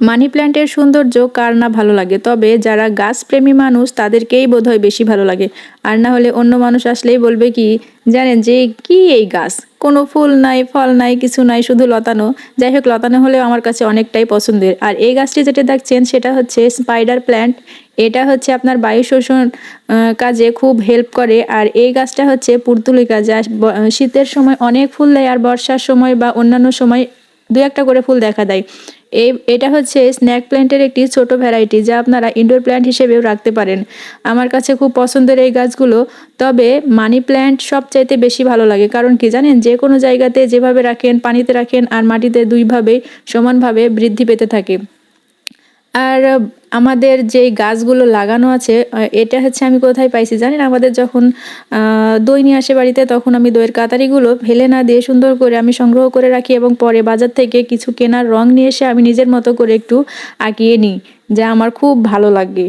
মানি প্ল্যান্টের সৌন্দর্য কার না ভালো লাগে? তবে যারা গাছপ্রেমী মানুষ, তাদেরকেই বোধহয় বেশি ভালো লাগে। আর না হলে অন্য মানুষ আসলেই বলবে কি, জানেন যে কি এই গাছ? কোনো ফুল নাই, ফল নাই, কিছু নাই, শুধু লতানো। যাই হোক, লতানো হলেও আমার কাছে অনেকটাই পছন্দের। আর এই গাছটি যেটা দেখছেন, সেটা হচ্ছে স্পাইডার প্ল্যান্ট এটা হচ্ছে আপনার বায়ু শোষণ কাজে খুব হেল্প করে। আর এই গাছটা হচ্ছে পুর্তুলিকা, যা শীতের সময় অনেক ফুল দেয়, আর বর্ষার সময় বা অন্যান্য সময় দু একটা করে ফুল দেখা দেয়। এই, এটা হচ্ছে স্ন্যাক প্ল্যান্টের একটি ছোট ভ্যারাইটি যা আপনারা ইনডোর প্ল্যান্ট হিসেবেও রাখতে পারেন। আমার কাছে খুব পছন্দের এই গাছগুলো, তবে মানি প্ল্যান্ট সবচাইতে বেশি ভালো লাগে। কারণ কি জানেন? যে কোনো জায়গাতে যেভাবে রাখেন, পানিতে রাখেন আর মাটিতে দুইভাবে সমানভাবে বৃদ্ধি পেতে থাকে। আর আমাদের যে গাছগুলো লাগানো আছে এটা হচ্ছে আমি কোথায় পাইছি জানেন? আমাদের যখন দই নিয়ে আসে বাড়িতে, তখন আমি দইয়ের কাতারিগুলো ফেলে না দিয়ে সুন্দর করে আমি সংগ্রহ করে রাখি এবং পরে বাজার থেকে কিছু কেনার রং নিয়ে এসে আমি নিজের মতো করে একটু আঁকিয়ে নিই, যা আমার খুব ভালো লাগে।